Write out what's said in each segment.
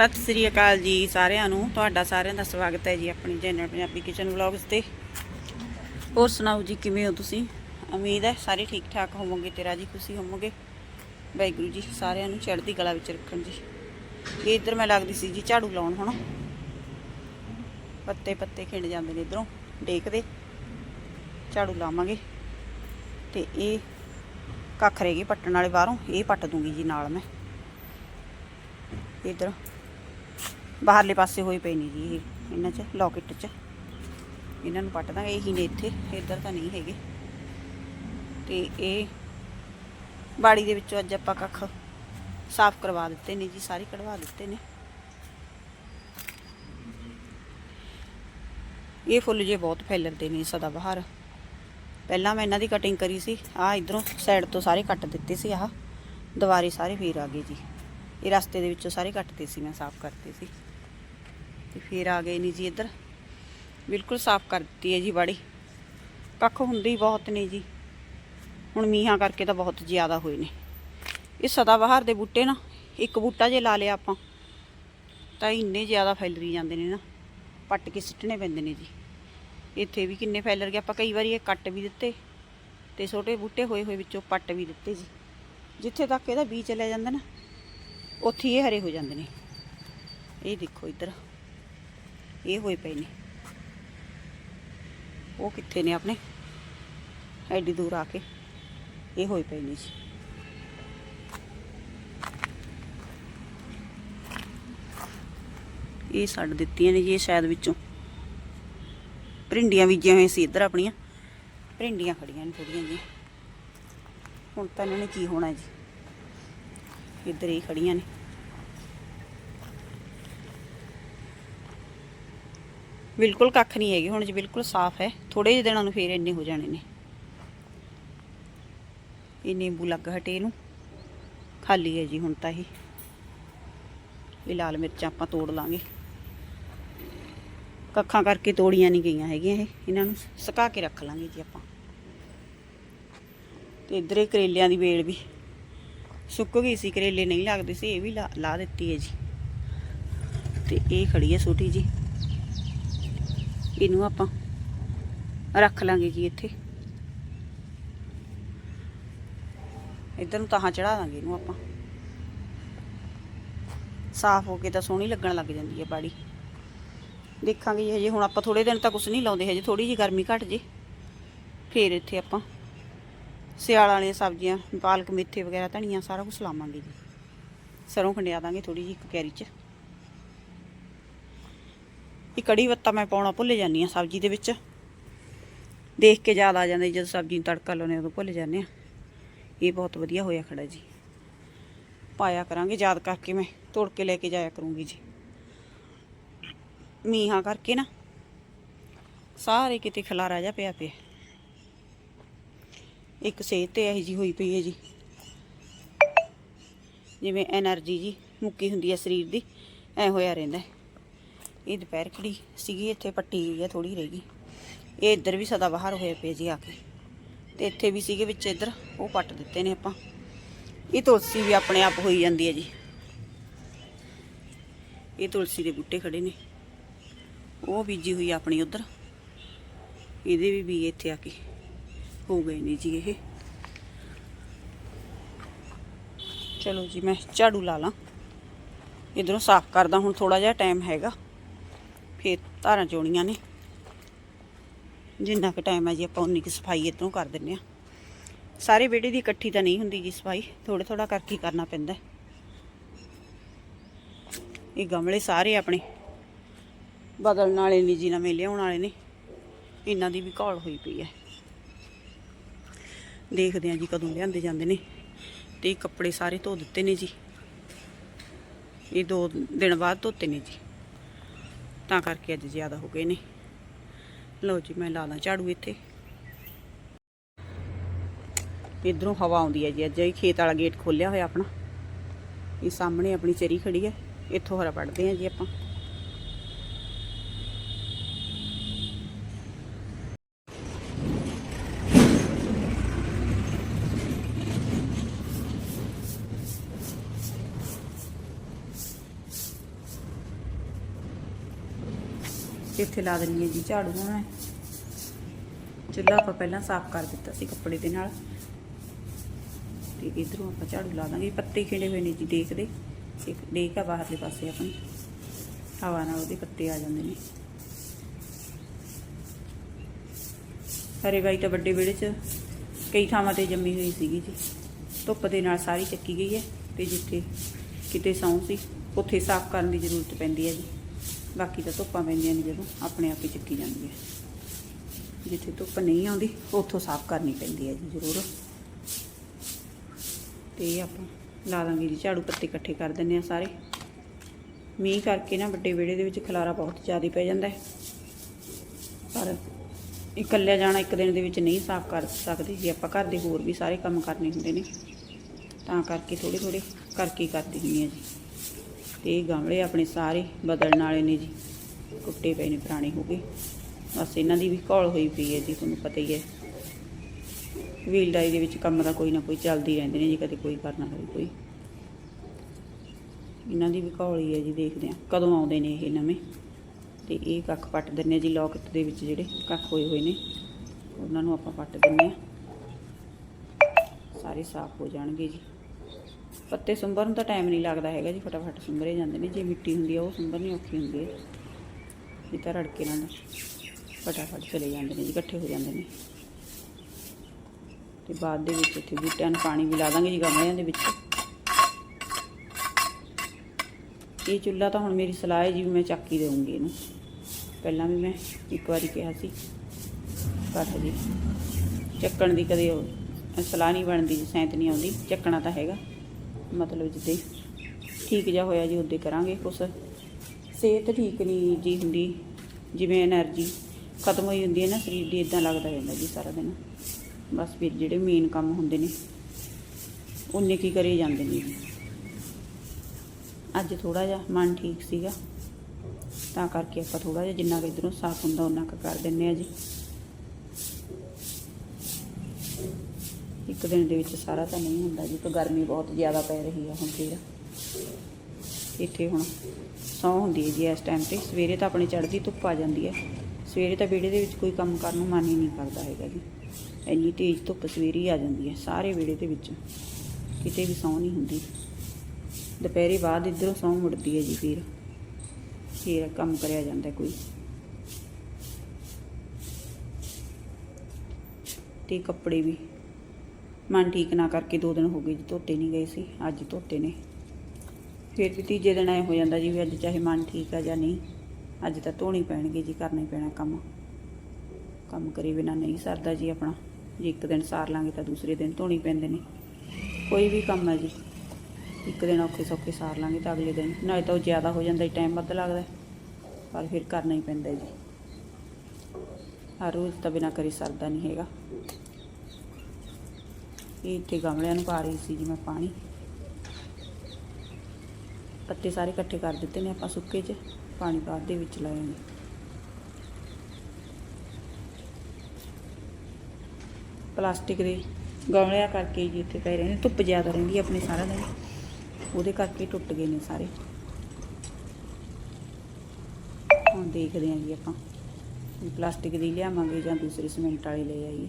ਸਤਿ ਸ੍ਰੀ ਅਕਾਲ ਜੀ ਸਾਰਿਆਂ ਨੂੰ। ਤੁਹਾਡਾ ਸਾਰਿਆਂ ਦਾ ਸਵਾਗਤ ਹੈ ਜੀ ਆਪਣੀ ਚੈਨਲ ਪੰਜਾਬੀ ਕਿਚਨ ਵਲੌਗਸ ਤੇ। ਹੋਰ ਸੁਣਾਓ ਜੀ, ਕਿਵੇਂ ਹੋ ਤੁਸੀਂ? ਉਮੀਦ ਹੈ ਸਾਰੇ ਠੀਕ ਠਾਕ ਹੋਵੋਗੇ ਤੇ ਰਾਜੀ ਖੁਸ਼ੀ ਹੋਵੋਗੇ। ਵਾਹਿਗੁਰੂ ਜੀ ਸਾਰਿਆਂ ਨੂੰ ਚੜ੍ਹਦੀ ਕਲਾ ਵਿੱਚ ਰੱਖਣ ਜੀ। ਇਹ ਇੱਧਰ ਮੈਂ ਲੱਗਦੀ ਸੀ ਜੀ ਝਾੜੂ ਲਾਉਣ ਹੁਣ। ਪੱਤੇ ਪੱਤੇ ਖਿੰਡ ਜਾਂਦੇ ਨੇ ਇਧਰੋਂ ਡੇਕਦੇ ਝਾੜੂ ਲਾਵਾਂਗੇ। ਤੇ ਇਹ ਕੱਖ ਰਹੇਗੀ ਪੱਟਣ ਵਾਲੇ ਬਾਹਰੋਂ, ਇਹ ਪੱਟ ਦੂੰਗੀ ਜੀ ਨਾਲ ਮੈਂ। ਇਧਰ। ਬਾਹਰਲੇ ਪਾਸੇ ਹੋਈ ਪਈ ਨਹੀਂ ਜੀ ਇਹਨਾਂ 'ਚ ਲੋਕਟ 'ਚ। ਇਹਨਾਂ ਨੂੰ ਪੱਟ ਦਾਂਗੇ, ਇਹੀ ਨੇ ਇੱਥੇ, ਇੱਧਰ ਤਾਂ ਨਹੀਂ ਹੈਗੇ। ਤੇ ਇਹ ਬਾੜੀ ਦੇ ਵਿੱਚੋਂ ਅੱਜ ਆਪਾਂ ਕੱਖ ਸਾਫ਼ ਕਰਵਾ ਦਿੱਤੇ ਨੇ ਜੀ, ਸਾਰੇ ਕਢਵਾ ਦਿੱਤੇ ਨੇ। ਇਹ ਫੁੱਲ ਜੇ ਬਹੁਤ ਫੈਲਦੇ ਨੇ ਸਦਾ ਬਹਾਰ ਪਹਿਲਾਂ ਮੈਂ ਇਹਨਾਂ ਦੀ ਕਟਿੰਗ ਕਰੀ ਸੀ, ਆਹ ਇਧਰੋਂ ਸਾਈਡ ਤੋਂ ਸਾਰੇ ਕੱਟ ਦਿੱਤੇ ਸੀ, ਆਹ। ਦੁਬਾਰੇ ਸਾਰੇ ਫੇਰ ਆ ਗਏ ਜੀ। ਇਹ ਰਸਤੇ ਦੇ ਵਿੱਚੋਂ ਸਾਰੇ ਕੱਟਦੇ ਸੀ ਮੈਂ, ਸਾਫ਼ ਕਰਤੇ ਸੀ। ਤੇ ਫਿਰ ਆ ਗਏ ਨੇ ਜੀ ਇੱਧਰ। ਬਿਲਕੁਲ ਸਾਫ਼ ਕਰ ਦਿੱਤੀ ਹੈ ਜੀ ਬਾੜੀ। ਕੱਖ ਹੁੰਦੇ ਹੀ ਬਹੁਤ ਨੇ ਜੀ। ਹੁਣ ਮੀਂਹਾਂ ਕਰਕੇ ਤਾਂ ਬਹੁਤ ਜ਼ਿਆਦਾ ਹੋਏ ਨੇ। ਇਹ ਸਦਾ ਬਹਾਰ ਦੇ ਬੂਟੇ ਨਾ, ਇੱਕ ਬੂਟਾ ਜੇ ਲਾ ਲਿਆ ਆਪਾਂ, ਤਾਂ ਇੰਨੇ ਜ਼ਿਆਦਾ ਫੈਲਰੀ ਜਾਂਦੇ ਨੇ ਨਾ। ਪੱਟ ਕੇ ਸਿੱਟਣੇ ਪੈਂਦੇ ਨੇ ਜੀ। ਇੱਥੇ ਵੀ ਕਿੰਨੇ ਫੈਲਰ ਗਏ। ਆਪਾਂ ਕਈ ਵਾਰੀ ਇਹ ਕੱਟ ਵੀ ਦਿੱਤੇ ਤੇ ਛੋਟੇ ਬੂਟੇ ਹੋਏ ਹੋਏ ਵਿੱਚੋਂ ਪੱਟ ਵੀ ਦਿੱਤੇ ਜੀ। ਜਿੱਥੇ ਤੱਕ ਇਹਦਾ ਬੀਜ ਚਲਿਆ ਜਾਂਦਾ ਨਾ, ਉੱਥੇ ਹੀ ਇਹ ਹਰੇ ਹੋ ਜਾਂਦੇ ਨੇ। ਇਹ ਦੇਖੋ ਇੱਧਰ। ਇਹ ਹੋਏ ਪਏ ਨੇ। ਉਹ ਕਿੱਥੇ ਨੇ ਆਪਣੇ? ਐਡੀ ਦੂਰ ਆ ਕੇ ਇਹ ਹੋਏ ਪਏ ਨੇ ਜੀ। ਇਹ ਛੱਡ ਦਿੱਤੀਆਂ ਨੇ ਜੀ ਇਹ ਸ਼ਾਇਦ ਵਿੱਚੋਂ। ਭਿੰਡੀਆਂ ਬੀਜੀਆਂ ਹੋਈਆਂ ਸੀ ਇੱਧਰ ਆਪਣੀਆਂ। ਭਿੰਡੀਆਂ ਖੜੀਆਂ ਨੇ ਥੋੜੀਆਂ ਜੀ ਹੁਣ ਤਾਂ ਇਹਨਾਂ ਨੇ ਕੀ ਹੋਣਾ ਜੀ? ਇੱਧਰ ਹੀ ਖੜੀਆਂ ਨੇ। ਬਿਲਕੁਲ ਕੱਖ ਨਹੀਂ ਹੈਗੇ, ਹੁਣ ਜੀ ਬਿਲਕੁਲ ਸਾਫ਼ ਹੈ ਥੋੜੇ ਜਿਹੇ ਦਿਨਾਂ ਨੂੰ ਫੇਰ ਇੰਨੇ ਹੋ ਜਾਣੇ ਨੇ। ਇਹ ਨਿੰਬੂ ਲੱਗ ਹਟੇ ਇਹਨੂੰ, ਖਾਲੀ ਹੈ ਜੀ ਹੁਣ ਤਾਂ ਇਹ। ਇਹ ਲਾਲ ਮਿਰਚਾਂ ਆਪਾਂ ਤੋੜ ਲਾਂਗੇ। ਕੱਖਾਂ ਕਰਕੇ ਤੋੜੀਆਂ ਨਹੀਂ ਗਈਆਂ ਹੈਗੀਆਂ ਇਹ, ਇਹਨਾਂ ਨੂੰ ਸੁਕਾ ਕੇ ਰੱਖ ਲਾਂਗੇ ਜੀ ਆਪਾਂ। ਤੇ ਇੱਧਰ ਇਹ ਕਰੇਲਿਆਂ ਦੀ ਵੇਲ ਵੀ, ਸੁੱਕ ਗਈ ਸੀ, ਕਰੇਲੇ ਨਹੀਂ ਲੱਗਦੇ ਸੀ, ਇਹ ਵੀ ਲਾ ਲਾ ਦਿੱਤੀ ਹੈ ਜੀ। ਤੇ ਇਹ ਖੜੀ ਹੈ ਛੋਟੀ ਜੀ ਇਹਨੂੰ ਆਪਾਂ? ਰੱਖ ਲਾਂਗੇ ਜੀ ਇੱਥੇ। ਇੱਧਰ ਨੂੰ ਤਾਹਾਂ ਚੜਾ ਦਾਂਗੇ ਇਹਨੂੰ ਆਪਾਂ। ਸਾਫ਼ ਹੋ ਕੇ ਤਾਂ ਸੋਹਣੀ ਲੱਗਣ ਲੱਗ ਜਾਂਦੀ ਹੈ ਬਾੜੀ। ਦੇਖਾਂਗੇ ਜੀ, ਹਜੇ ਹੁਣ ਆਪਾਂ ਥੋੜੇ ਦਿਨ ਤਾਂ ਕੁਝ ਨਹੀਂ ਲਾਉਂਦੇ, ਹਜੇ ਥੋੜੀ ਜੀ ਗਰਮੀ ਘਟ ਜੇ। ਫੇਰ ਇੱਥੇ ਆਪਾਂ ਸਿਆਲਾਂ ਵਾਲੀਆਂ ਸਬਜ਼ੀਆਂ, ਪਾਲਕ, ਮੇਥੇ ਵਗੈਰਾ, ਧਨੀਆ ਸਾਰਾ ਕੁਝ ਲਾਵਾਂਗੇ ਜੀ। ਸਰੋਂ ਖੰਡਿਆ ਦਾਂਗੇ ਥੋੜੀ ਜੀ ਇੱਕ ਕੈਰੀ 'ਚ। ਇਹ ਕੜੀ ਵੱਤਾ ਮੈਂ ਪਾਉਣਾ ਭੁੱਲ ਜਾਂਦੀ ਆ ਸਬਜ਼ੀ ਦੇ ਵਿੱਚ। ਦੇਖ ਕੇ ਯਾਦ ਆ ਜਾਂਦਾ ਜਦੋਂ ਸਬਜ਼ੀ ਨੂੰ ਤੜਕਾ ਲਾਉਣੇ ਉਦੋਂ ਭੁੱਲ ਜਾਂਦੇ ਆ ਇਹ ਬਹੁਤ ਵਧੀਆ ਹੋਇਆ ਖੜਾ ਜੀ। ਪਾਇਆ ਕਰਾਂਗੇ, ਯਾਦ ਕਰਕੇ ਮੈਂ, ਤੋੜ ਕੇ ਲੈ ਕੇ ਜਾਇਆ ਕਰੂੰਗੀ ਜੀ। ਮੀਹਾਂ ਕਰਕੇ ਨਾ, ਸਾਰੇ ਕਿਤੇ ਖਲਾਰਾ ਜਾ ਪਿਆ ਪਿਆ। ਇੱਕ ਸੇਤ ਤੇ ਇਹ ਜੀ ਹੋਈ ਪਈ ਹੈ ਜੀ। ਜਿਵੇਂ એનર્ਜੀ ਜੀ, ਮੁੱਕੀ ਹੁੰਦੀ ਹੈ ਸਰੀਰ ਦੀ, ਐ ਹੋਇਆ ਰਹਿੰਦਾ ਇਹ ਦੁਪਹਿਰ ਖੜੀ ਸੀਗੀ, ਇੱਥੇ ਪੱਟੀ ਗਈ ਹੈ ਥੋੜੀ ਰਹਿ ਗਈ। ਇਹ ਇੱਧਰ ਵੀ ਸਦਾ ਬਾਹਰ ਹੋਏ ਪਏ ਜੀ ਆ ਕੇ। ਤੇ ਇੱਥੇ ਵੀ ਸੀਗੇ ਵਿੱਚ ਇੱਧਰ, ਉਹ ਪੱਟ ਦਿੱਤੇ ਨੇ ਆਪਾਂ। ਇਹ ਤੁਲਸੀ ਵੀ ਆਪਣੇ ਆਪ ਹੋਈ ਜਾਂਦੀ ਹੈ ਜੀ। ਇਹ ਤੁਲਸੀ ਦੇ ਬੂਟੇ ਖੜੇ ਨੇ। ਉਹ ਬੀਜੀ ਹੋਈ ਆਪਣੀ ਉਧਰ। ਇਹਦੇ ਵੀ ਬੀ ਇੱਥੇ ਆ ਕੇ ਹੋ ਗਏ ਨੇ ਜੀ ਇਹ। ਚਲੋ ਜੀ, ਮੈਂ ਝਾੜੂ ਲਾ ਲਾਂ। ਇਧਰੋਂ ਸਾਫ਼ ਕਰਦਾ, ਹੁਣ ਥੋੜਾ ਜਿਹਾ ਟਾਈਮ ਹੈਗਾ। ਫਿਰ ਧਾਰਾਂ ਚੋਣੀਆਂ ਨੇ। ਜਿੰਨਾ ਕੁ ਟਾਈਮ ਹੈ ਜੀ ਆਪਾਂ ਉਨੀ ਕੁ ਸਫ਼ਾਈ ਇਧਰੋਂ ਕਰ ਦਿੰਨੇ ਆ ਸਾਰੇ ਵਿਹੜੇ ਦੀ ਇਕੱਠੀ ਤਾਂ ਨਹੀਂ ਹੁੰਦੀ ਜੀ ਸਫ਼ਾਈ ਥੋੜਾ ਥੋੜਾ ਕਰਕੇ ਕਰਨਾ ਪੈਂਦਾ ਇਹ ਗਮਲੇ ਸਾਰੇ ਆਪਣੇ ਬਦਲਣ ਵਾਲੇ ਨੇ ਜੀ ਨਵੇਂ ਲਿਆਉਣ ਵਾਲੇ ਨੇ, ਇਹਨਾਂ ਦੀ ਵੀ ਘਾਲ ਹੋਈ ਪਈ ਹੈ। ਦੇਖਦੇ ਆ ਜੀ ਕਦੋਂ ਲਿਆਂਦੇ ਜਾਂਦੇ ਨੇ। ਤੇ ਇਹ ਕੱਪੜੇ ਸਾਰੇ ਧੋ ਦਿੱਤੇ ਨੇ ਜੀ। ਇਹ ਦੋ ਦਿਨ ਬਾਅਦ ਧੋਤੇ ਨੇ ਜੀ। ਤਾਂ ਕਰਕੇ ਅੱਜ ਜ਼ਿਆਦਾ ਹੋ ਗਏ ਨੇ। ਲਓ ਜੀ, ਮੈਂ ਲਾ ਲਾਂ ਝਾੜੂ ਇੱਥੇ। ਇਧਰੋਂ ਹਵਾ ਆਉਂਦੀ ਹੈ ਜੀ, ਅੱਜ ਇਹ ਖੇਤ ਵਾਲਾ ਗੇਟ ਖੋਲਿਆ ਹੋਇਆ ਆਪਣਾ। ਇਹ ਸਾਹਮਣੇ ਆਪਣੀ ਚਰੀ ਖੜੀ ਹੈ, ਇੱਥੋਂ ਹਰਾ ਪੜਦੇ ਆ ਜੀ ਆਪਾਂ। ਇੱਥੇ ਲਾ ਦਿੰਨੀ ਹੈ ਜੀ ਝਾੜੂ ਹੁਣ ਮੈਂ। ਚੁੱਲ੍ਹਾ ਆਪਾਂ ਪਹਿਲਾਂ ਸਾਫ਼ ਕਰ ਦਿੱਤਾ ਸੀ ਕੱਪੜੇ ਦੇ ਨਾਲ। ਤੇ ਇਧਰੋਂ ਆਪਾਂ ਝਾੜੂ ਲਾ ਦਾਂਗੇ। ਪੱਤੇ ਖਿੰਡੇ ਹੋਏ ਨੇ ਜੀ ਦੇਖਦੇ ਇੱਕ ਡੇਕ ਆ ਬਾਹਰਲੇ ਪਾਸੇ ਆਪਣੀ। ਹਵਾ ਨਾਲ ਉਹਦੇ ਪੱਤੇ ਆ ਜਾਂਦੇ ਨੇ। ਹਰੇ ਬਾਈ ਤਾਂ ਵੱਡੇ ਵਿਹੜੇ 'ਚ ਕਈ ਥਾਵਾਂ ਤੇ ਜੰਮੀ ਹੋਈ ਸੀਗੀ ਜੀ। ਧੁੱਪ ਦੇ ਨਾਲ ਸਾਰੀ ਚੱਕੀ ਗਈ ਹੈ ਤੇ ਜਿੱਥੇ ਕਿਤੇ ਸੌਂ ਸੀ, ਉੱਥੇ ਸਾਫ਼ ਕਰਨ ਦੀ ਜ਼ਰੂਰਤ ਪੈਂਦੀ ਹੈ ਜੀ। ਬਾਕੀ ਤਾਂ ਧੁੱਪਾਂ ਪੈਂਦੀਆਂ ਨੇ ਜਦੋਂ ਆਪਣੇ ਆਪ ਹੀ ਚੱਕੀ ਜਾਂਦੀ ਹੈ। ਜਿੱਥੇ ਧੁੱਪ ਨਹੀਂ ਆਉਂਦੀ, ਉੱਥੋਂ ਸਾਫ਼ ਕਰਨੀ ਪੈਂਦੀ ਹੈ ਜੀ ਜ਼ਰੂਰ। ਤੇ ਆਪਾਂ ਲਾ ਦਾਂਗੇ ਜੀ, ਝਾੜੂ ਪੱਤੇ ਇਕੱਠੇ ਕਰ ਦਿੰਨੇ ਆ ਸਾਰੇ। ਮੀਂਹ ਕਰਕੇ ਨਾ ਵੱਡੇ ਵਿਹੜੇ ਦੇ ਵਿੱਚ ਖਲਾਰਾ ਬਹੁਤ ਜ਼ਿਆਦਾ ਪੈ ਜਾਂਦਾ ਹੈ। ਪਰ ਇਕੱਲਿਆ ਜਾਣਾ ਇੱਕ ਦਿਨ ਦੇ ਵਿੱਚ ਨਹੀਂ ਸਾਫ਼ ਕਰ ਸਕਦੇ ਜੇ। ਆਪਾਂ ਘਰ ਦੇ ਹੋਰ ਵੀ ਸਾਰੇ ਕੰਮ ਕਰਨੇ ਹੁੰਦੇ ਨੇ। ਤਾਂ ਕਰਕੇ ਥੋੜੇ ਥੋੜੇ ਕਰਕੇ ਹੀ ਕਰਦੀ ਹੁੰਦੀ ਹਾਂ ਜੀ। ਤੇ ਇਹ ਗਮਲੇ ਆਪਣੇ ਸਾਰੇ ਬਦਲਣ ਵਾਲੇ ਨੇ ਜੀ। ਕੁੱਟੇ ਪਏ ਨੇ, ਪੁਰਾਣੇ ਹੋ ਗਏ। ਬਸ ਇਹਨਾਂ ਦੀ ਵੀ ਘੋਲ ਹੋਈ ਪਈ ਹੈ ਜੀ, ਤੁਹਾਨੂੰ ਪਤਾ ਹੀ ਹੈ। ਵੀਲ ਡਾਈ ਦੇ ਵਿੱਚ ਕੰਮ ਦਾ ਕੋਈ ਨਾ ਕੋਈ ਚੱਲਦੀ ਰਹਿੰਦੇ ਨੇ ਜੀ, ਕਦੇ ਕੋਈ ਕਰਨਾ, ਕਦੇ ਕੋਈ। ਇਹਨਾਂ ਦੀ ਵੀ ਘੋਲ ਹੀ ਹੈ ਜੀ, ਦੇਖਦੇ ਆ ਕਦੋਂ ਆਉਂਦੇ ਨੇ ਇਹ ਨਵੇਂ। ਤੇ ਇਹ ਕੱਖ ਪੱਟ ਦਿੰਨੇ ਆ ਜੀ ਲੋਕਟ ਦੇ ਵਿੱਚ ਜਿਹੜੇ ਕੱਖ ਹੋਏ ਹੋਏ ਨੇ, ਉਹਨਾਂ ਨੂੰ ਆਪਾਂ ਪੱਟ ਦਿੰਨੇ ਆ ਸਾਰੇ ਸਾਫ਼ ਹੋ ਜਾਣਗੇ ਜੀ। ਪੱਤੇ ਸੁੰਬਰ ਨੂੰ ਤਾਂ ਟਾਈਮ ਨਹੀਂ ਲੱਗਦਾ ਹੈਗਾ ਜੀ, ਫਟਾਫਟ ਸੁੰਬਰੇ ਜਾਂਦੇ ਨੇ, ਜੇ ਮਿੱਟੀ ਹੁੰਦੀ ਆ ਉਹ ਸੁੰਬਰਨੀ ਔਖੀ ਹੁੰਦੀ ਹੈ। ਇਹ ਤਾਂ ਰੜਕੇ ਨਾਲ ਫਟਾਫਟ ਚਲੇ ਜਾਂਦੇ ਨੇ ਜੀ, ਇਕੱਠੇ ਹੋ ਜਾਂਦੇ ਨੇ। ਤੇ ਬਾਅਦ ਦੇ ਵਿੱਚ ਇੱਥੇ ਬੂਟਿਆਂ ਨੂੰ ਪਾਣੀ ਵੀ ਲਾ ਦਾਂਗੇ ਜੀ, ਗਮਲਿਆਂ ਦੇ ਵਿੱਚ। ਇਹ ਚੁੱਲ੍ਹਾ ਤਾਂ ਹੁਣ ਮੇਰੀ ਸਲਾਹ ਹੈ ਜੀ, ਵੀ ਮੈਂ ਚੱਕ ਹੀ ਦੇਵਾਂਗੀ ਇਹਨੂੰ। ਪਹਿਲਾਂ ਵੀ ਮੈਂ ਇੱਕ ਵਾਰੀ ਕਿਹਾ ਸੀ ਘੱਟ ਜੀ ਚੱਕਣ ਦੀ ਕਦੇ ਉਹ ਸਲਾਹ ਨਹੀਂ ਬਣਦੀ ਜੀ ਸੈਂਤ ਨਹੀਂ ਆਉਂਦੀ, ਚੱਕਣਾ ਤਾਂ ਹੈਗਾ। ਮਤਲਬ ਜਿੱਦੇ ਠੀਕ ਜਾ ਹੋਇਆ ਜੀ ਉਦੇ ਕਰਾਂਗੇ ਕੁਛ। ਸਿਹਤ ਠੀਕ ਨਹੀਂ ਜੀ ਹੁੰਦੀ, ਜਿਵੇਂ એનર્ਜੀ ਖਤਮ ਹੋਈ ਹੁੰਦੀ ਹੈ ਨਾ, ਸਰੀਰ ਦੀ ਇਦਾਂ ਲੱਗਦਾ ਜਾਂਦਾ ਜੀ ਸਾਰਾ ਦਿਨ। ਬਸ ਫਿਰ ਜਿਹੜੇ ਮੇਨ ਕੰਮ ਹੁੰਦੇ ਨੇ ਉਹਨੇ ਕੀ ਕਰੀ ਜਾਂਦੇ ਨੇ। ਅੱਜ ਥੋੜਾ ਜਿਹਾ ਮਨ ਠੀਕ ਸੀਗਾ, ਤਾਂ ਕਰਕੇ ਆਪਾਂ ਥੋੜਾ ਜਿਹਾ ਜਿੰਨਾ ਕਿ ਇਧਰੋਂ ਸਾਫ਼ ਹੁੰਦਾ ਉਹਨਾਂ ਕ ਕਰ ਦਿੰਨੇ ਆ ਜੀ। ਇੱਕ ਦਿਨ ਦੇ ਵਿੱਚ ਸਾਰਾ ਤਾਂ ਨਹੀਂ ਹੁੰਦਾ ਜੀ ਤਾਂ ਗਰਮੀ ਬਹੁਤ ਜ਼ਿਆਦਾ ਪੈ ਰਹੀ ਆ ਹੁਣ ਫਿਰ। ਇੱਥੇ ਹੁਣ ਸੌ ਹੁੰਦੀ ਹੈ ਜੀ ਇਸ ਟਾਈਮ ਤੇ। ਸਵੇਰੇ ਤਾਂ ਆਪਣੀ ਚੜ੍ਹਦੀ ਧੁੱਪ ਆ ਜਾਂਦੀ ਹੈ ਸਵੇਰੇ ਤਾਂ ਵਿਹੜੇ ਦੇ ਵਿੱਚ ਕੋਈ ਕੰਮ ਕਰਨ ਨੂੰ ਮਨ ਹੀ ਨਹੀਂ ਕਰਦਾ ਹੈਗਾ ਜੀ। ਇੰਨੀ ਤੇਜ਼ ਧੁੱਪ ਸਵੇਰੇ ਹੀ ਆ ਜਾਂਦੀ ਹੈ ਸਾਰੇ ਵਿਹੜੇ ਦੇ ਵਿੱਚ। ਕਿਤੇ ਵੀ ਸੌ ਨਹੀਂ ਹੁੰਦੀ। ਦੁਪਹਿਰੇ ਬਾਅਦ ਇੱਧਰੋਂ ਸੌ ਮੁੜਦੀ ਹੈ ਜੀ ਫਿਰ। ਫਿਰ ਕੰਮ ਕਰਿਆ ਜਾਂਦਾ ਕੋਈ। ਤੇ ਕੱਪੜੇ ਵੀ। ਮਨ ਠੀਕ ਨਾ ਕਰਕੇ ਦੋ ਦਿਨ ਹੋ ਗਏ ਜੀ, ਧੋਤੇ ਨਹੀਂ ਗਏ ਸੀ, ਅੱਜ ਧੋਤੇ ਨੇ। ਫਿਰ ਵੀ ਤੀਜੇ ਦਿਨ ਐ ਹੋ ਜਾਂਦਾ ਜੀ ਵੀ ਅੱਜ ਚਾਹੇ ਮਨ ਠੀਕ ਆ ਜਾਂ ਨਹੀਂ, ਅੱਜ ਤਾਂ ਧੋਣੀ ਪੈਣਗੇ ਜੀ, ਕਰਨਾ ਹੀ ਪੈਣਾ ਕੰਮ। ਕੰਮ ਕਰੇ ਬਿਨਾ ਨਹੀਂ ਸਰਦਾ ਜੀ ਆਪਣਾ, ਜੇ ਇੱਕ ਦਿਨ ਸਾਰ ਲਾਂਗੇ ਤਾਂ ਦੂਸਰੇ ਦਿਨ ਧੋਣੀ ਪੈਂਦੇ ਨੇ। ਕੋਈ ਵੀ ਕੰਮ ਹੈ ਜੀ, ਇੱਕ ਦਿਨ ਔਖੇ ਸੌਖੇ ਸਾਰ ਲਾਂਗੇ ਤਾਂ ਅਗਲੇ ਦਿਨ, ਨਾਲੇ ਤਾਂ ਉਹ ਜ਼ਿਆਦਾ ਹੋ ਜਾਂਦਾ ਟਾਈਮ ਵੱਧ ਲੱਗਦਾ। ਪਰ ਫਿਰ ਕਰਨਾ ਹੀ ਪੈਂਦਾ ਜੀ। ਹਰ ਰੋਜ਼ ਤਾਂ ਬਿਨਾ ਕਰੀ ਸਰਦਾ ਨਹੀਂ ਹੈਗਾ। ਇੱਥੇ ਗਮਲਿਆਂ ਨੂੰ ਪਾ ਰਹੀ ਸੀ ਜੀ ਮੈਂ ਪਾਣੀ। ਪੱਤੇ ਸਾਰੇ ਇਕੱਠੇ ਕਰ ਦਿੱਤੇ ਨੇ, ਆਪਾਂ ਸੁੱਕੇ 'ਚ ਪਾਣੀ ਬਾਅਦ ਦੇ ਵਿੱਚ ਲਾਏ ਨੇ। ਪਲਾਸਟਿਕ ਦੇ ਗਮਲਿਆਂ ਕਰਕੇ ਜੀ ਇੱਥੇ ਕਹਿ ਰਹੇ ਨੇ ਧੁੱਪ ਜ਼ਿਆਦਾ ਰਹਿੰਦੀ ਆਪਣੇ ਸਾਰਾ ਦਿਨ। ਉਹਦੇ ਕਰਕੇ ਟੁੱਟ ਗਏ ਨੇ ਸਾਰੇ। ਹੁਣ ਦੇਖਦੇ ਹਾਂ ਜੀ ਆਪਾਂ ਪਲਾਸਟਿਕ ਦੀ ਲਿਆਵਾਂਗੇ ਜਾਂ ਦੂਸਰੇ ਸੀਮੈਂਟ ਵਾਲੇ ਲੈ ਆਈਏ।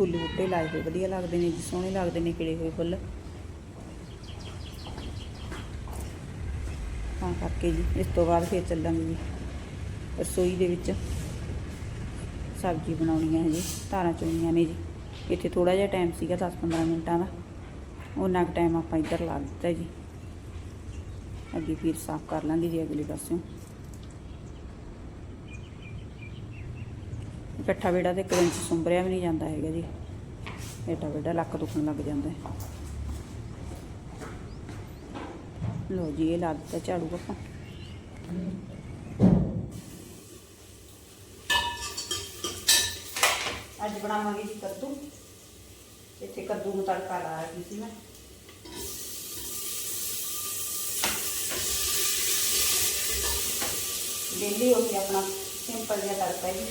ਫੁੱਲ ਬੂਟੇ ਲਾਏ ਹੋਏ, ਵਧੀਆ ਲੱਗਦੇ ਨੇ ਜੀ, ਸੋਹਣੇ ਲੱਗਦੇ ਨੇ ਖਿੜੇ ਹੋਏ ਫੁੱਲ। ਤਾਂ ਕਰਕੇ ਜੀ, ਇਸ ਤੋਂ ਬਾਅਦ ਫਿਰ ਚੱਲਾਂਗੇ ਜੀ, ਰਸੋਈ ਦੇ ਵਿੱਚ। ਸਬਜ਼ੀ ਬਣਾਉਣੀ ਹੈ ਜੀ, ਧਾਰਾਂ ਚੋਣੀਆਂ ਨੇ ਜੀ। ਇੱਥੇ ਥੋੜਾ ਜਿਹਾ ਟਾਈਮ ਸੀਗਾ 10-15 ਮਿੰਟਾਂ ਦਾ। ਉਹਨਾਂ ਕੁ ਟਾਈਮ ਆਪਾਂ ਇੱਧਰ ਲਾ ਦਿੱਤਾ ਜੀ। ਅੱਗੇ ਫਿਰ ਸਾਫ਼ ਕਰ ਲਾਂਗੇ ਜੀ ਅਗਲੇ ਪਾਸਿਓਂ। ਇਕੱਠਾ ਬੇੜਾ ਤੇ ਇੱਕ ਸੁੰਬਰਿਆ ਵੀ ਨਹੀਂ ਜਾਂਦਾ ਹੈਗਾ ਜੀ। ਏਡਾ ਬੇੜਾ ਲੱਕ ਦੁਖਣ ਲੱਗ ਜਾਂਦਾ। ਲੋ ਜੀ, ਇਹ ਲਾ ਦਿੱਤਾ ਝਾੜੂ ਆਪਾਂ। ਅੱਜ ਬਣਾਵਾਂਗੇ ਜੀ ਕੱਦੂ। ਇੱਥੇ ਕੱਦੂ ਨੂੰ ਤੜਕਾ ਲਾਇਆ ਸੀ ਮੈਂ। ਡੇਲੀ ਹੋ ਗਿਆ ਆਪਣਾ। ਸਿੰਪਲ ਜਿਹਾ ਤੜਕਾ ਜੀ।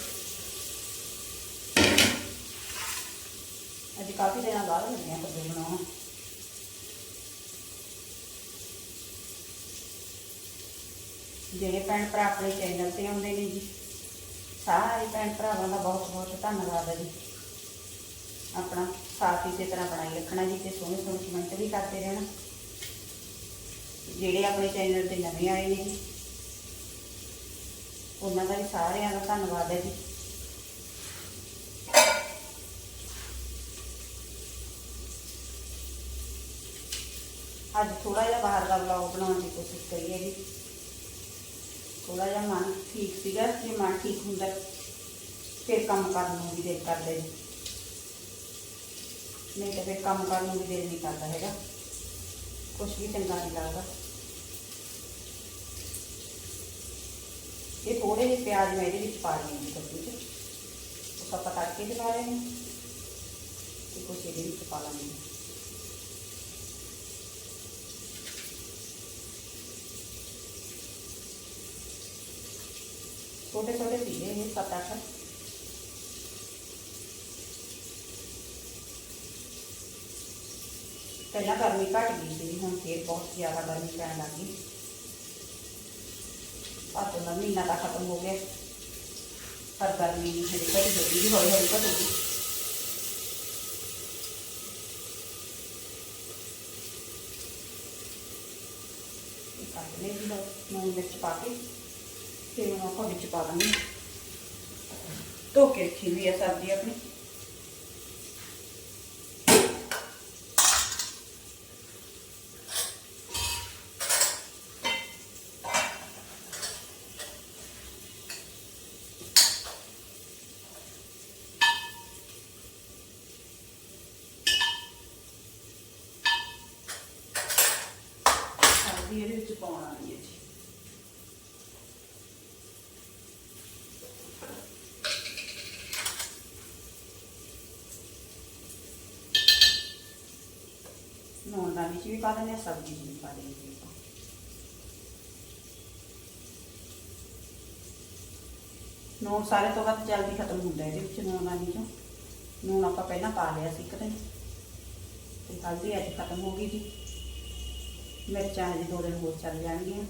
ਅੱਜ ਕਾਫੀ ਦਿਨਾਂ ਬਾਅਦ ਲੱਗਿਆ ਕੱਦੂ ਬਣਾਉਣ। ਜਿਹੜੇ ਭੈਣ ਭਰਾ ਆਪਣੇ ਚੈਨਲ ਤੇ ਆਉਂਦੇ ਨੇ ਜੀ, ਸਾਰੇ ਭੈਣ ਭਰਾਵਾਂ ਦਾ ਬਹੁਤ ਬਹੁਤ ਧੰਨਵਾਦ ਹੈ ਜੀ। ਆਪਣਾ ਸਾਥ ਇਸੇ ਤਰ੍ਹਾਂ ਬਣਾਈ ਰੱਖਣਾ ਜੀ ਤੇ ਸੋਹਣੇ ਸੋਹਣੇ ਕਮੈਂਟ ਵੀ ਕਰਦੇ ਰਹਿਣਾ। ਜਿਹੜੇ ਆਪਣੇ ਚੈਨਲ ਤੇ ਨਵੇਂ ਆਏ ਨੇ ਜੀ, ਉਹਨਾਂ ਦਾ ਵੀ ਸਾਰਿਆਂ ਦਾ ਧੰਨਵਾਦ ਹੈ ਜੀ। ਅੱਜ ਥੋੜਾ ਜਿਹਾ ਬਾਹਰ ਦਾ ਵਲੌਗ ਬਣਾਉਣ ਦੀ ਕੋਸ਼ਿਸ਼ ਕਰੀਏ ਜੀ ਥੋੜਾ ਜਿਹਾ ਮਨ ਠੀਕ ਸੀਗਾ ਜੇ ਮਨ ਠੀਕ ਹੁੰਦਾ ਫਿਰ ਕੰਮ ਕਰਨ ਨੂੰ ਵੀ ਦਿਲ ਕਰਦਾ ਜੀ ਨਹੀਂ ਤਾਂ ਫਿਰ ਕੰਮ ਕਰਨ ਨੂੰ ਵੀ ਦਿਲ ਨਹੀਂ ਕਰਦਾ ਹੈਗਾ ਕੁਛ ਵੀ ਚੰਗਾ ਨਹੀਂ ਲੱਗਦਾ ਇਹ ਥੋੜੇ ਜਿਹੇ ਪਿਆਜ਼ ਮੈਂ ਇਹਦੇ ਵਿੱਚ ਪਾ ਦਿੰਦੀ ਹਾਂ ਸਬਜ਼ੀ 'ਚ ਉਸ ਆਪਾਂ ਤੜਕੇ 'ਚ ਪਾ ਲੈਣੇ ਤੇ ਕੁਛ ਇਹਦੇ ਵਿੱਚ ਪਾ ਲਾਂਗੇ ਛੋਟੇ ਛੋਟੇ ਸੀਗੇ ਇਹ ਸੱਤ ਅੱਠ ਪਹਿਲਾਂ ਗਰਮੀ ਘਟ ਗਈ ਸੀ ਹੁਣ ਫੇਰ ਬਹੁਤ ਜ਼ਿਆਦਾ ਗਰਮੀ ਪੈਣ ਲੱਗ ਗਈ ਭਾਦੋਂ ਦਾ ਮਹੀਨਾ ਤਾਂ ਖਤਮ ਹੋ ਗਿਆ ਪਰ ਗਰਮੀ ਨਹੀਂ ਹਜੇ ਘਟੀ ਜੋਗੀ ਵੀ ਹੌਲੀ ਹੌਲੀ ਘਟੂਗੀ ਇਹ ਕੱਢ ਲੈ ਜੀ ਆਪਾਂ ਵਿੱਚ ਪਾ ਦਾਂਗੀ। ਧੋ ਕੇ ਰੱਖੀ ਹੋਈ ਹੈ ਸਬਜ਼ੀ ਆਪਣੀ। ਇਹਦੇ ਵਿੱਚ ਪਾਉਣ ਵਾਲੀ ਹੈ ਜੀ ਨੂਣ ਵਿੱਚ ਵੀ ਪਾ ਦਿੰਦੇ ਹਾਂ ਸਬਜ਼ੀ 'ਚ ਵੀ ਪਾ ਦਿੰਦੇ ਹਾਂ ਨੂਣ ਸਾਰੇ ਤੋਂ ਵੱਧ ਜਲਦੀ ਖਤਮ ਹੁੰਦਾ ਇਹਦੇ ਵਿੱਚ ਨੂਣ ਨਾਲ ਨਹੀਂ ਨੂਣ ਆਪਾਂ ਪਹਿਲਾਂ ਪਾ ਲਿਆ ਸੀ ਇੱਕ ਦਿਨ ਤੇ ਹਲਦੀ ਅੱਜ ਖਤਮ ਹੋ ਗਈ ਜੀ ਮਿਰਚਾਂ ਹਜੇ ਦੋ ਦਿਨ ਹੋਰ ਚੱਲ ਜਾਣਗੀਆਂ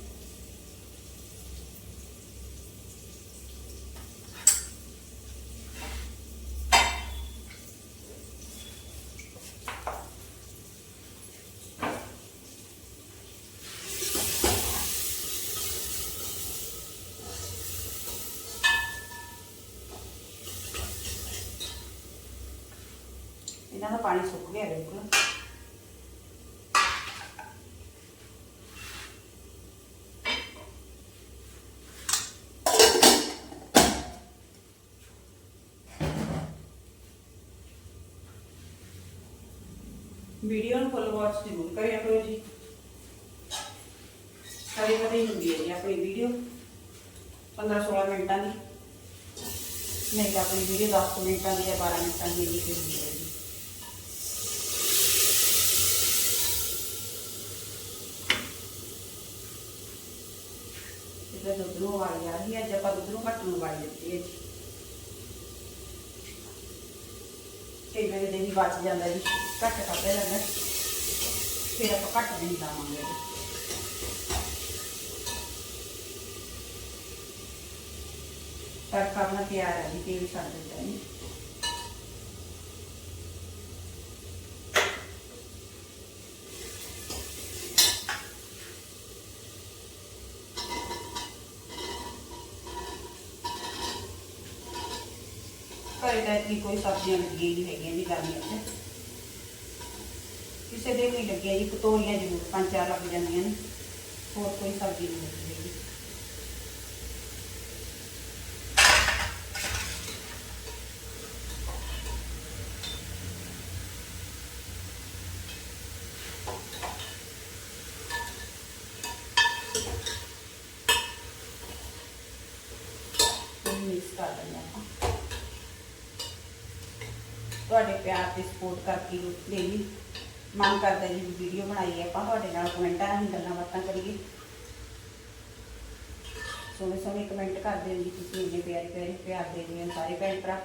ਇਹਨਾਂ ਦਾ ਪਾਣੀ ਸੁੱਕ ਗਿਆ, ਬਿਲਕੁਲ। ਵੀਡੀਓ ਨੂੰ ਫੁੱਲ ਵਾਚ ਜ਼ਰੂਰ ਕਰਿਆ ਕਰੋ ਜੀ। ਕਦੇ ਕਦੇ ਹੁੰਦੀ ਹੈ ਜੀ ਆਪਣੀ ਵੀਡੀਓ। 15 16 ਮਿੰਟਾਂ ਦੀ। ਨਹੀਂ ਤਾਂ ਆਪਣੀ ਵੀਡੀਓ 10 ਮਿੰਟਾਂ ਦੀ ਜਾਂ 12 ਮਿੰਟਾਂ ਦੀ ਹੁੰਦੀ ਹੈ ਜੀ ਇਹਦਾ ਦੁੱਧ ਆ ਰਹੀ ਅੱਜ ਆਪਾਂ ਦੁੱਧ ਘੱਟ ਨੂੰ ਉਬਾਲੀ ਦਿੱਤੀ ਹੈ ਜੀ। ਕਈ ਵਾਰੀ ਦੇਣੀ ਬਚ ਜਾਂਦਾ ਜੀ, ਘੱਟ ਕਰਦੇ ਲੱਗਦਾ ਫਿਰ ਆਪਾਂ ਘੱਟ ਨਹੀਂ ਲਾਵਾਂਗੇ। ਤੜਕਾ ਆਪਣਾ ਤਿਆਰ ਹੈ ਜੀ, ਤੇਲ ਛੱਡ ਦਿੱਤਾ ਜੀ। ਘਰੇ ਤਾਂ ਇਤਨੀ ਕੋਈ ਸਬਜ਼ੀਆਂ ਲੱਗੀਆਂ ਨਹੀਂ ਹੈਗੀਆਂ ਜੀ ਗਰਮੀਆਂ 'ਚ। ਕਿਸੇ ਦੇ ਨਹੀਂ ਲੱਗਿਆ ਜੀ ਕਤੋਰੀਆਂ ਜ਼ਰੂਰ, ਪੰਜ ਚਾਰ ਲੱਗ ਜਾਂਦੀਆਂ ਨੇ। ਹੋਰ ਕੋਈ ਸਬਜ਼ੀ ਨਹੀਂ ਸਪੋਰਟ ਕਰਦੀ ਹੋ ਡੇਲੀ ਮਨ ਕਰਦਾ ਜੀ ਵੀਡੀਓ ਬਣਾਈ ਆਪਾਂ ਤੁਹਾਡੇ ਨਾਲ ਕਮੈਂਟਾਂ ਰਾਹੀਂ ਗੱਲਾਂ ਬਾਤਾਂ ਕਰੀਏ। ਸੋਹਣੇ ਸੋਹਣੇ ਕਮੈਂਟ ਕਰਦੇ ਹੋ ਜੀ ਤੁਸੀਂ, ਇੰਨੇ ਪਿਆਰੇ ਪਿਆਰੇ ਪਿਆਰ ਦੇ ਰਹੇ ਸਾਰੇ ਭੈਣ ਭਰਾ।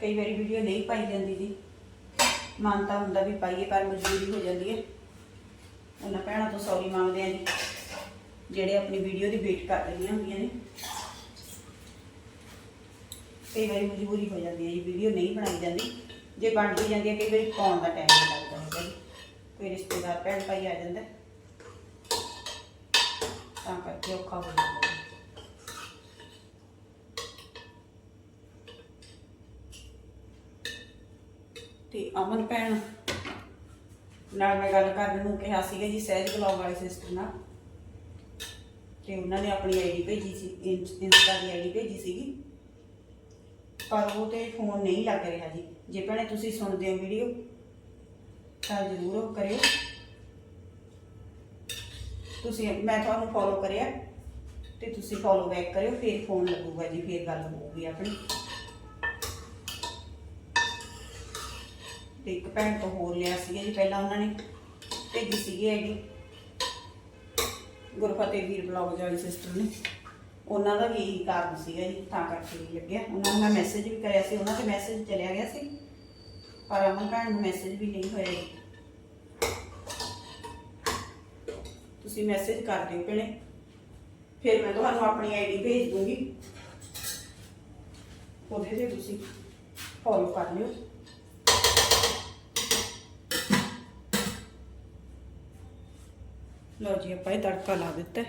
ਕਈ ਵਾਰੀ ਵੀਡੀਓ ਨਹੀਂ ਪਾਈ ਜਾਂਦੀ ਜੀ। ਮਨ ਤਾਂ ਹੁੰਦਾ ਵੀ ਪਾਈਏ, ਪਰ ਮਜਬੂਰੀ ਹੋ ਜਾਂਦੀ ਹੈ। ਉਹਨਾਂ ਭੈਣਾਂ ਤੋਂ ਸੌਰੀ ਮੰਗਦੇ ਆ ਜੀ, ਜਿਹੜੇ ਆਪਣੀ ਵੀਡੀਓ ਦੀ ਵੇਟ ਕਰ ਰਹੀਆਂ ਹੁੰਦੀਆਂ ਨੇ। ਕਈ ਵਾਰੀ ਮਜਬੂਰੀ ਹੋ ਜਾਂਦੀ ਹੈ ਜੀ, ਵੀਡੀਓ ਨਹੀਂ ਬਣਾਈ ਜਾਂਦੀ। ਜੇ ਬਣ ਵੀ ਜਾਂਦੀ ਹੈ, ਕਈ ਵਾਰੀ ਪਾਉਣ ਦਾ ਟਾਈਮ ਨਹੀਂ ਲੱਗਦਾ ਹੈਗਾ ਜੀ। ਕੋਈ ਰਿਸ਼ਤੇਦਾਰ ਭੈਣ ਭਾਈ ਆ ਜਾਂਦਾ। ਤਾਂ ਕਰਕੇ ਔਖਾ ਹੋ ਜਾਂਦਾ। ਤੇ ਅਮਨ ਭੈਣ ਨਾਲ ਮੈਂ ਗੱਲ ਕਰਨ ਨੂੰ ਕਿਹਾ ਸੀਗਾ ਜੀ, ਸਹਿਜ ਬਲੌਗ ਵਾਲੇ ਸਿਸਟਰ ਨਾਲ। ਤੇ ਉਹਨਾਂ ਨੇ ਆਪਣੀ ਆਈਡੀ ਭੇਜੀ ਸੀ, ਇੰਸ- ਇੰਸਟਾ ਦੀ ਆਈਡੀ ਭੇਜੀ ਸੀਗੀ। ਪਰ ਉਹ ਤੇ ਫੋਨ ਨਹੀਂ ਲੱਗ ਰਿਹਾ ਜੀ। ਜੇ ਭੈਣੇ ਤੁਸੀਂ ਸੁਣਦੇ ਹੋ ਵੀਡੀਓ ਤਾਂ ਜ਼ਰੂਰ ਉਹ ਕਰਿਓ। ਤੁਸੀਂ, ਮੈਂ ਤੁਹਾਨੂੰ ਫੋਲੋ ਕਰਿਆ, ਤੇ ਤੁਸੀਂ ਫੋਲੋ ਬੈਕ ਕਰਿਓ, ਫਿਰ ਫੋਨ ਲੱਗੂਗਾ ਜੀ, ਫਿਰ ਗੱਲ ਹੋਊਗੀ ਆਪਣੀ। ਤੇ ਇੱਕ ਭੈਣ ਤੋਂ ਹੋਰ ਲਿਆ ਸੀਗਾ ਜੀ ਪਹਿਲਾਂ ਉਹਨਾਂ ਨੇ, ਭੇਜੀ ਸੀਗੀ ਆਈਡੀ। ਗੁਰਫਤਿਹ ਵੀਰ ਬਲੌਗ ਵਾਲੀ ਸਿਸਟਰ ਨੇ। ਉਹਨਾਂ ਦਾ ਵੀ ਇਹੀ ਕਾਰਨ ਸੀਗਾ ਜੀ, ਤਾਂ ਕਰਕੇ ਨਹੀਂ ਲੱਗਿਆ। ਉਹਨਾਂ ਨੂੰ ਮੈਂ ਮੈਸੇਜ ਵੀ ਕਰਿਆ ਸੀ, ਉਹਨਾਂ ਤੇ ਮੈਸੇਜ ਚਲਿਆ ਗਿਆ ਸੀ। ਪਰ ਅਮਨ ਭੈਣ ਨੂੰ ਮੈਸੇਜ ਵੀ ਨਹੀਂ ਹੋਇਆ ਜੀ। ਤੁਸੀਂ ਮੈਸੇਜ ਕਰ ਦਿਓ ਭੈਣੇ। ਫਿਰ ਮੈਂ ਤੁਹਾਨੂੰ ਆਪਣੀ ਆਈਡੀ ਭੇਜ ਦੂੰਗੀ। ਉਹਦੇ ਤੇ ਤੁਸੀਂ ਫੋਲੋ ਕਰ ਲਿਓ। ਲਓ ਜੀ, ਆਪਾਂ ਇਹ ਤੜਕਾ ਲਾ ਦਿੱਤਾ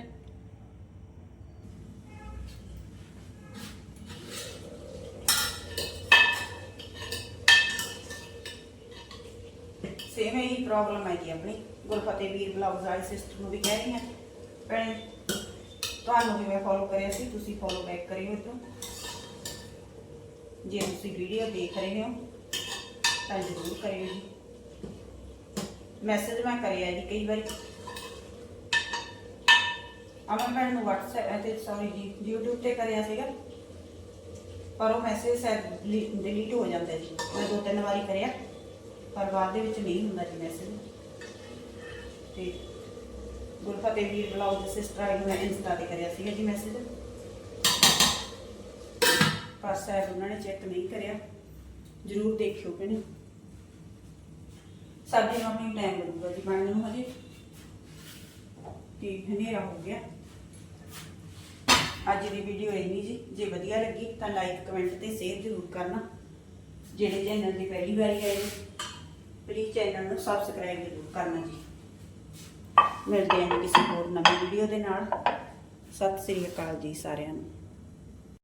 ਸੇਮ ਹੀ ਪ੍ਰੋਬਲਮ ਹੈ ਆਪਣੀ। ਗੁਰਫਤਿਹ ਵੀਰ ਬਲੌਗਸ ਵਾਲੀ ਸਿਸਟਰ ਨੂੰ ਵੀ ਕਹਿ ਰਹੀ ਹਾਂ। ਭੈਣੇ, ਤੁਹਾਨੂੰ ਵੀ ਮੈਂ ਫੋਲੋ ਕਰਿਆ ਸੀ, ਤੁਸੀਂ ਫੋਲੋ ਬੈਕ ਕਰਿਓ ਇੱਥੋਂ। ਜੇ ਤੁਸੀਂ ਵੀਡੀਓ ਦੇਖ ਰਹੇ ਹੋ, ਤਾਂ ਜ਼ਰੂਰ ਕਰਿਓ ਜੀ। ਮੈਸੇਜ ਮੈਂ ਕਰਿਆ ਜੀ ਕਈ ਵਾਰੀ। ਅਮਨ ਭੈਣ ਨੂੰ WhatsApp ਤੇ ਸੌਰੀ ਜੀ, YouTube ਤੇ ਕਰਿਆ ਸੀਗਾ। ਪਰ ਉਹ ਮੈਸੇਜ ਡਿਲੀਟ ਹੋ ਜਾਂਦਾ ਜੀ। ਮੈਂ ਦੋ ਤਿੰਨ ਵਾਰੀ ਕਰਿਆ। ਪਰ ਬਾਅਦ ਦੇ ਵਿੱਚ ਨਹੀਂ ਹੁੰਦਾ ਜੀ ਮੈਸੇਜ ਤੇ ਗੁਰਫਤਿਹ ਵੀਰ ਬਲੌਗ ਦੀ ਸਿਸਟਰ ਆਈ ਮੈਂ ਇੰਸਟਾ ਤੇ ਕਰਿਆ ਸੀਗਾ ਜੀ ਮੈਸੇਜ ਪਰ ਸ਼ਾਇਦ ਉਹਨਾਂ ਨੇ ਚੈੱਕ ਨਹੀਂ ਕਰਿਆ। ਜ਼ਰੂਰ ਦੇਖਿਓ ਕਿ ਨਹੀਂ। ਸਾਡੀ ਮੰਮੀ ਟਾਈਮ ਲੱਗੂਗਾ ਜੀ ਬਣਨ ਨੂੰ ਹਜੇ। ਤੇ ਹਨੇਰਾ ਹੋ ਗਿਆ। ਅੱਜ ਦੀ ਵੀਡੀਓ ਇੰਨੀ ਜੀ, ਜੇ ਵਧੀਆ ਲੱਗੀ ਤਾਂ ਲਾਈਕ ਕਮੈਂਟ ਤੇ ਸ਼ੇਅਰ ਜ਼ਰੂਰ ਕਰਨਾ। ਜਿਹੜੇ ਚੈਨਲ ਦੀ ਪਹਿਲੀ ਵਾਰੀ ਆਏ ਪਲੀਜ਼ ਚੈਨਲ ਨੂੰ ਸਬਸਕ੍ਰਾਈਬ ਜ਼ਰੂਰ ਕਰਨਾ ਜੀ। ਮਿਲਦੇ ਹਾਂ ਕਿਸੇ ਹੋਰ ਨਵੀਂ ਵੀਡੀਓ ਦੇ ਨਾਲ। ਸਤਿ ਸ੍ਰੀ ਅਕਾਲ ਜੀ ਸਾਰਿਆਂ ਨੂੰ।